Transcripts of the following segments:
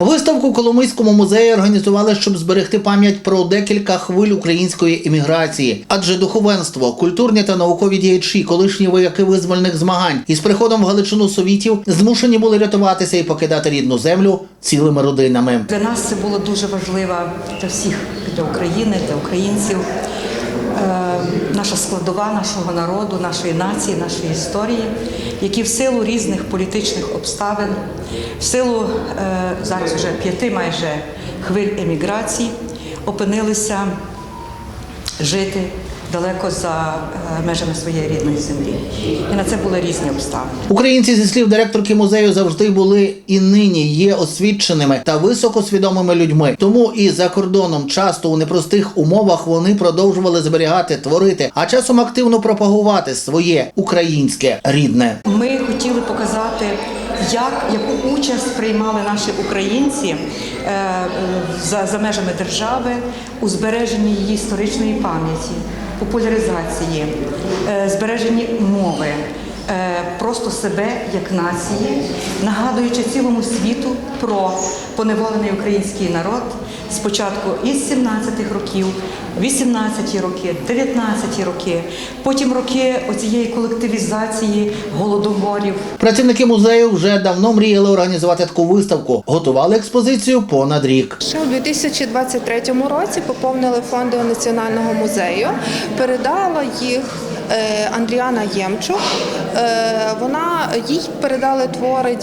Виставку в Коломийському музеї організували, щоб зберегти пам'ять про декілька хвиль української еміграції. Адже духовенство, культурні та наукові діячі, колишні вояки визвольних змагань із приходом в Галичину совітів змушені були рятуватися і покидати рідну землю цілими родинами. Для нас це було дуже важливо для всіх, для України, для українців. Е, наша складова нашого народу, нашої нації, нашої історії, які в силу різних політичних обставин, в силу е, зараз вже п'яти майже хвиль еміграції, опинилися жити далеко за е, межами своєї рідної землі. І на це були різні обставини. Українці, зі слів директорки музею, завжди були і нині є освіченими та високосвідомими людьми. Тому і за кордоном, часто у непростих умовах, вони продовжували зберігати, творити, а часом активно пропагувати своє українське рідне. Ми хотіли показати, як, яку участь приймали наші українці е, за, за межами держави у збереженні її історичної пам'яті, популяризації, е, збереженні мови. е, Просто себе як нації, нагадуючи цілому світу про поневолений український народ спочатку із 17-х років, 18-ті роки, 19-ті роки, потім роки оцієї колективізації голодоморів, Працівники музею вже давно мріяли організувати таку виставку, готували експозицію понад рік. Ще у 2023 році поповнили фонди Національного музею, передала їх Андріана Ємчук. Е, Вона їй передали твори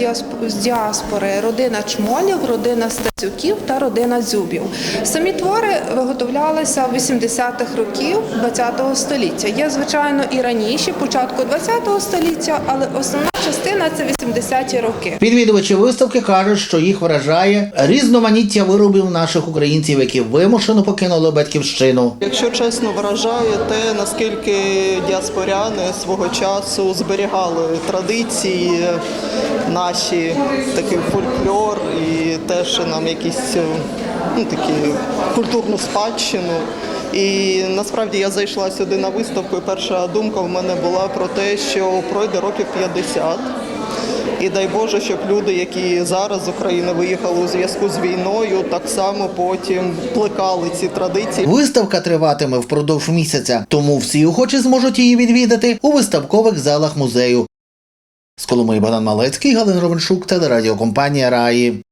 з діаспори родина Чмолів, родина Стецюків та родина Дзюбів. Самі твори виготовлялися в 80-х років ХХ століття. Є звичайно і раніші, початку ХХ століття, але основна частина це 80-ті роки. Відвідувачі виставки кажуть, що їх вражає різноманіття виробів наших українців, які вимушено покинули батьківщину. Якщо чесно вражає те, наскільки діаспоряни свого часу зберігали традиції наші, такий фольклор і теж нам якісь е, ну, такі культурну спадщину. І насправді я зайшла сюди на виставку, і перша думка в мене була про те, що пройде років 50. І дай Боже, щоб люди, які зараз з України виїхали у зв'язку з війною, так само потім плекали ці традиції. Виставка триватиме впродовж місяця, тому всі охочі зможуть її відвідати у виставкових залах музею. З Коломиї Богдан Малецький, Галин Ровеншук, телерадіокомпанія Раї.